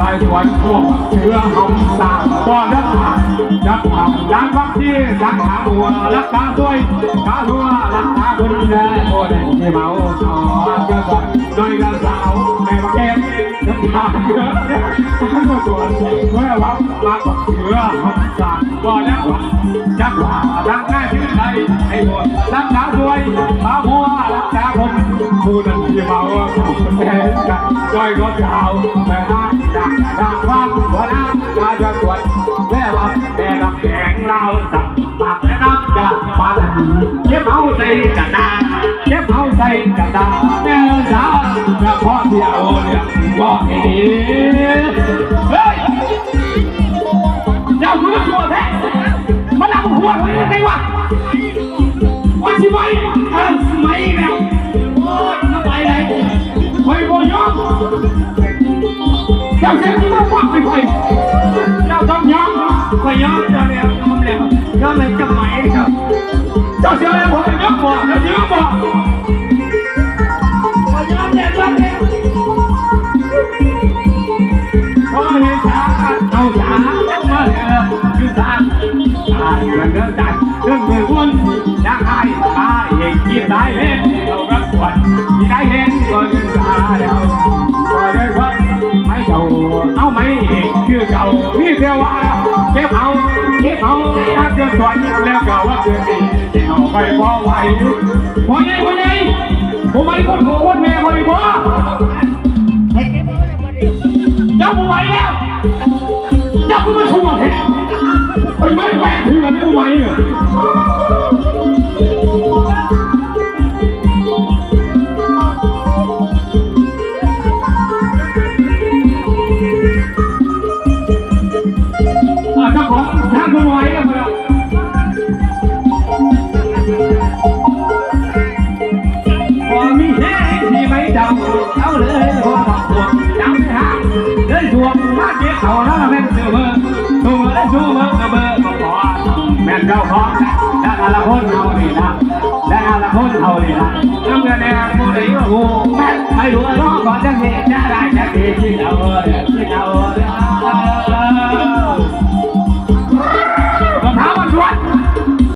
ลายสวนพวกเชื้อหอมสาก้อนรักษาจักทำยานวัคซีนรักษาหัวรักษาด้วยกาหัวรักษาคนแก่โอ้ยที่เมาขอจะก่อนน้อยกระสาวไม่มาเก็บน้ำตาเยอะทั้งหมดส่วนเมื่อวับมากับเชื้อหอมสามก้อนแล้วจักว่ารักง่ายที่ไหนให้หมดรักษาด้วยกาหัวรักษาคนผู้นั้นที่เมาแก่กันย่อยก็เจ้าแต่ เราสับปากและน้ำจะปาดีเจ็บเอาใส่กระดาษเจ็บเอาใส่กระดาษแม่สาวแม่พ่อเที่เอาเนี่ยบอกให้ดีเฮ้ยเจ้าคือชัวแท้มาลังหัวไว้ยังไงวะว่าสิไหมเออไม่แล้วโอ้ยทำไมไหนคอยบ่ยอมเจ้าเสียงที่มาฟังไปไปเจ้าต้องยอมไปยอมเจ้าเนี่ย ยอมแล้อมเลยจะไหมครับ เจ้าเสียงผมยอมบอกเจ้าเสียงบอกยอมเนี่ยยอมเนี่ยพอเห็นช้าเอาช้าเอามาเออคือช้าตายเงินเดินใจเรื่องเงินวนอยากให้ตายเองกินได้เห็นเรารักวันที่ได้เห็นก็เงินช้าแล้วก็ได้วันไม่เก่าเอาไม่คือเก่าพี่เดียวา เอาถ้าเกิดสวนแล้วก็ว่าเกิดดีเอาไปพอไหวพอไงพอไงผมไม่คนหัวคนแม่คนพ่อเจ้าผู้ไหวแล้วเจ้าผู้มาชั่วเถอะไปไม่แหวกถึงกันไม่ไหวเนี่ยอ่ เจ้าของทางคุณไว้อะครับพอมีแค่ที่ไม่จำเอาเลยพอบอกตัวจำไม่ห่างเลยสวมมาเก็บเขาแล้วเป็นเสือเบอร์ตัวเบอร์ตัวเบอร์กระเบอร์ก็พอแม่นเจ้าของและอาละคนเอานี่นะและอาละคนเอานี่นะน้ำเงินแดงผู้ใดก็หูแม่ไม่รู้ร้องก่อนจะเห็นจะได้จะดีที่เอาเออที่เอาเออ